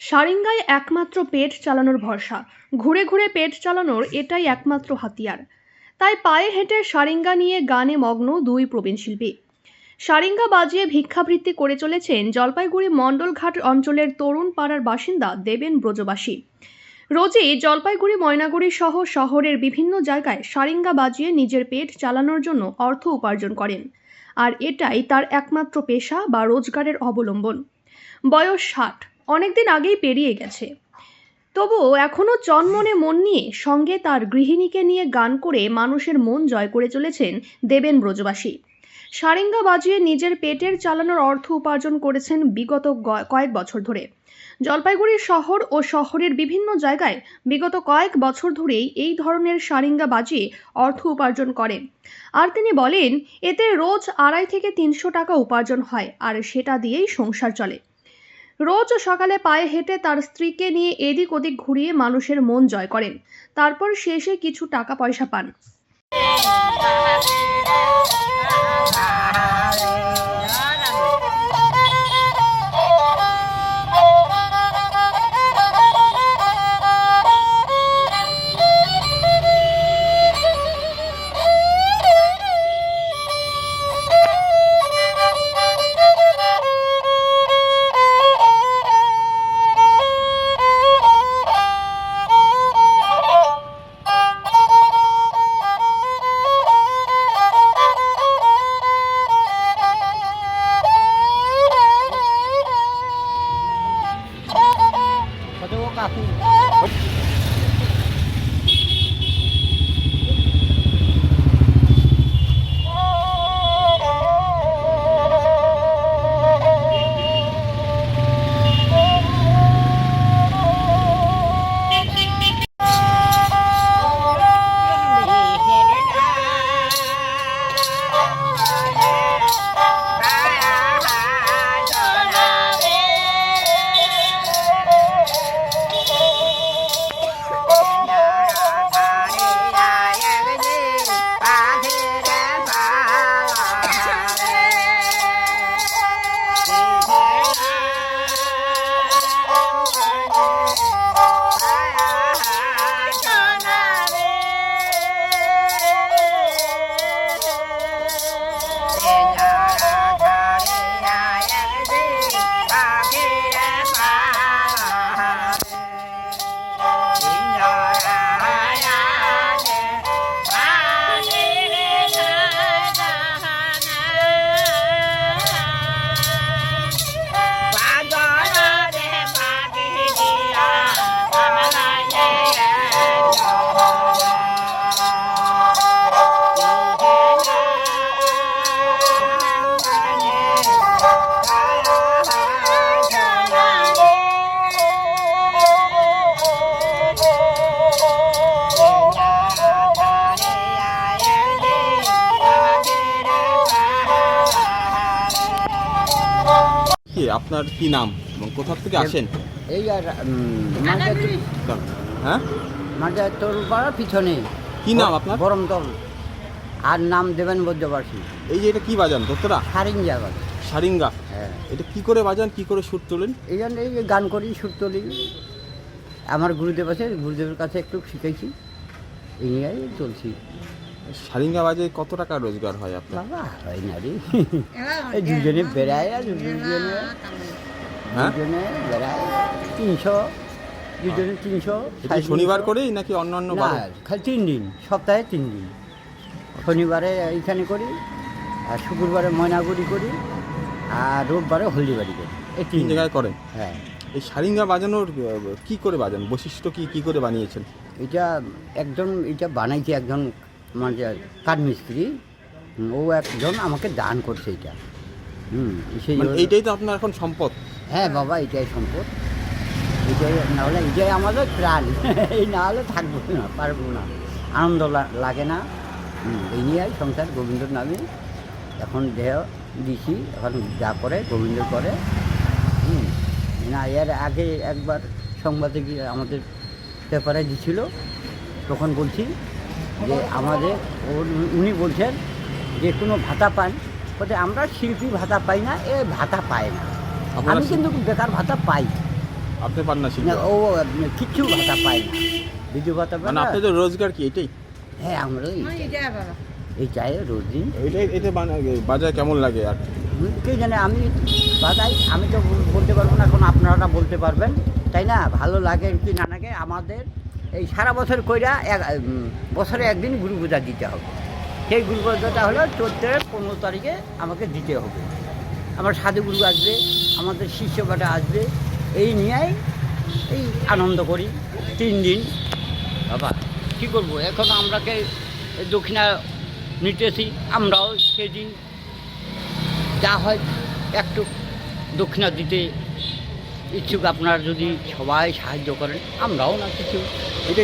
সারেঙ্গায় একমাত্র পেট চালানোর ভরসা। ঘুরে ঘুরে পেট চালানোর এটাই একমাত্র হাতিয়ার। তাই পায়ে হেঁটে সারেঙ্গা নিয়ে গানে মগ্ন দুই প্রবীণ শিল্পী। সারেঙ্গা বাজিয়ে ভিক্ষাবৃত্তি করে চলেছেন জলপাইগুড়ি মণ্ডলঘাট অঞ্চলের তরুণ পাড়ার বাসিন্দা দেবেন ব্রজবাসী। রোজই জলপাইগুড়ি, ময়নাগুড়ি সহ শহরের বিভিন্ন জায়গায় সারেঙ্গা বাজিয়ে নিজের পেট চালানোর জন্য অর্থ উপার্জন করেন। আর এটাই তার একমাত্র পেশা বা রোজগারের অবলম্বন। বয়স ষাট। অনেকদিন আগেই পেরিয়ে গেছে। তবুও এখনও চনমনে মন নিয়ে সঙ্গে তার গৃহিণীকে নিয়ে গান করে মানুষের মন জয় করে চলেছেন দেবেন ব্রজবাসী। সারেঙ্গা বাজিয়ে নিজের পেটের চালানোর অর্থ উপার্জন করেছেন বিগত কয়েক বছর ধরে। জলপাইগুড়ি শহর ও শহরের বিভিন্ন জায়গায় বিগত কয়েক বছর ধরেই এই ধরনের সারেঙ্গা বাজিয়ে অর্থ উপার্জন করেন। আর তিনি বলেন, এতে রোজ আড়াই থেকে তিনশো টাকা উপার্জন হয়, আর সেটা দিয়েই সংসার চলে। রোজ সকালে পায়ে হেঁটে তার স্ত্রীকে নিয়ে এদিক ওদিক ঘুরিয়ে মানুষের মন জয় করেন। তারপর শেষে কিছু টাকা পয়সা পান। আপনার কি নাম এবং কোথা থেকে আসেন? এই আর হ্যাঁ? মাঝে তরুপাড়া পিছনে। কি নাম আপনার? গরমতল আর নাম দেবেন বৈদ্যবাসী এই যে এটা কি বাজান দোস্তরা? সারিং জায়গা সারিঙ্গা। হ্যাঁ। এটা কি করে বাজান কি করে সুর তোলেন? এই জন্য এই যে গান করি সুর তুলি। আমার গুরুদেব আছে গুরুদেবের কাছে একটু শিখেছি এই নিয়ে চলছি। সারিঙ্গা বাজে কত টাকা রোজগার হয় আপনার? বাবা হয় না রে। এই দুজনে বেড়ায় আর দুজনে হ্যাঁ? দুজনে বেড়ায়। তিনশো দুজনে তিনশো এটা শনিবার করেই নাকি অন্যান্য না বার? খালি তিন দিন সপ্তাহে তিন দিন। শনিবারে এইখানে করি আর শুক্রবারে ময়নাগুড়ি করি আর রোববারে হলদিবাড়ি করি। এই তিন জায়গায় করেন? হ্যাঁ। এই সারিঙ্গা বাজানোর কি করে বাজান? বৈশিষ্ট্য কি কি করে বানিয়েছেন? এটা একজন এটা বানাইছে একজন মানে কাঠমিস্ত্রি হুম, ও একজন আমাকে দান করছে এটা। হুম সেই মানে এইটাই তো আপনার এখন সম্পদ। হ্যাঁ বাবা এটাই সম্পদ। এটাই না হলে এটাই আমাদের প্রাণ। এই না হলে থাকব না পারব না। আনন্দ লাগে না। এই নিয়ে সংসার গোবিন্দর নামে। এখন দেহ দিছি এখন যা করে গোবিন্দ করে। হুম, না এর আগে একবার সংবাদে গিয়ে আমাদের পেপারে দিছিল তখন বলছি যে আমাদের উনি বলছেন যে কোনো ভাতা পান বলছে আমরা শিল্পী ভাতা পাই না এ ভাতা পায় না। আমি কিন্তু বেকার ভাতা পাই। আপনি পান না ও কিচ্ছু ভাতা পায় না। বিধু ভাতা পায় মানে না। আপনাদের রোজগার কি এটাই? হ্যাঁ আমরা এই চাই রোজ দিন। এটা বাজার কেমন লাগে আর? কে জানে আমি বাদাই আমি তো বলতে পারব না এখন আপনারা বলতে পারবেন। তাই না ভালো লাগে কি না লাগে আমাদের এই সারা বছর কইরা এক বছরে একদিন গুরু পূজা দিতে হবে। সেই গুরু পূজাটা হলো চোদ্দোর পনেরো তারিখে আমাকে দিতে হবে। আমার সাধুগুরু আসবে, আমাদের শিষ্যকাটা আসবে, এই নিয়েই এই আনন্দ করি তিন দিন। বাবা, কী করব? এখন আমরাকে দক্ষিণা নিতেছি, আমরাও সেদিন যা হয় একটু দক্ষিণা দিতে ইচ্ছুক আপনারা যদি সবাই সাহায্য করেন আমরাও না কিছু। এটা